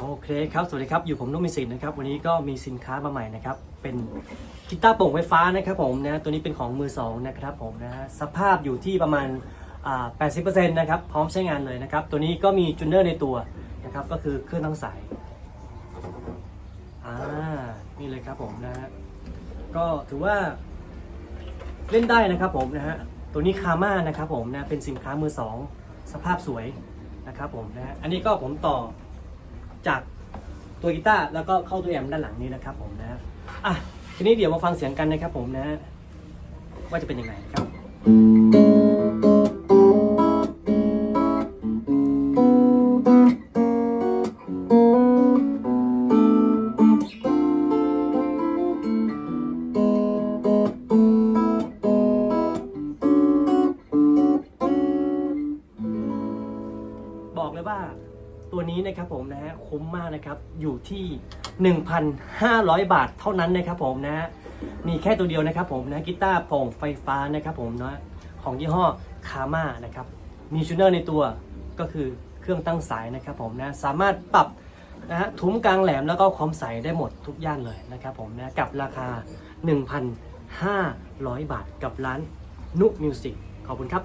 โอเคครับ สวัสดีครับ อยู่ผมนุ่มมิสินนะครับ วันนี้ก็มีสินค้ามาใหม่นะครับ เป็นกีตาร์โปร่งไฟฟ้านะครับผมนะ ตัวนี้เป็นของมือสองนะครับผมนะฮะสภาพอยู่ที่ประมาณอ่า80%นะครับ พร้อมใช้งานเลยนะครับ ตัวนี้ก็มีจูเนอร์ในตัวนะครับ ก็คือเครื่องทั้งสาย อ่า นี่เลยครับผมนะฮะ ก็ถือว่าเล่นได้นะครับผมนะฮะ ตัวนี้คาม่านะครับผมนะ เป็นสินค้ามือสอง สภาพสวยนะครับผมนะฮะ อันนี้ก็ผมต่อ จากตัวกีตาร์แล้วก็เข้าตัวแอมด้านหลังนี้นะครับผมนะอะทีนี้เดี๋ยวมาฟังเสียงกันนะครับผมนะว่าจะเป็นยังไงครับบอกเลยว่า ตัวนี้นะครับผมนะฮะคุ้มมากนะครับอยู่ที่ 1,500 บาทเท่านั้นนะครับผมนะฮะมีแค่ตัวเดียวนะครับผมนะกีตาร์โปร่งไฟฟ้านะครับผมนะของยี่ห้อคาม่านะครับมีชูเนอร์ในตัวก็คือเครื่องตั้งสายนะครับผมนะสามารถปรับนะฮะทุ้มกลางแหลมแล้วก็ความใสได้หมดทุกย่านเลยนะครับผมนะกับราคา 1,500 บาทกับร้านนุกมิวสิกขอบคุณครับ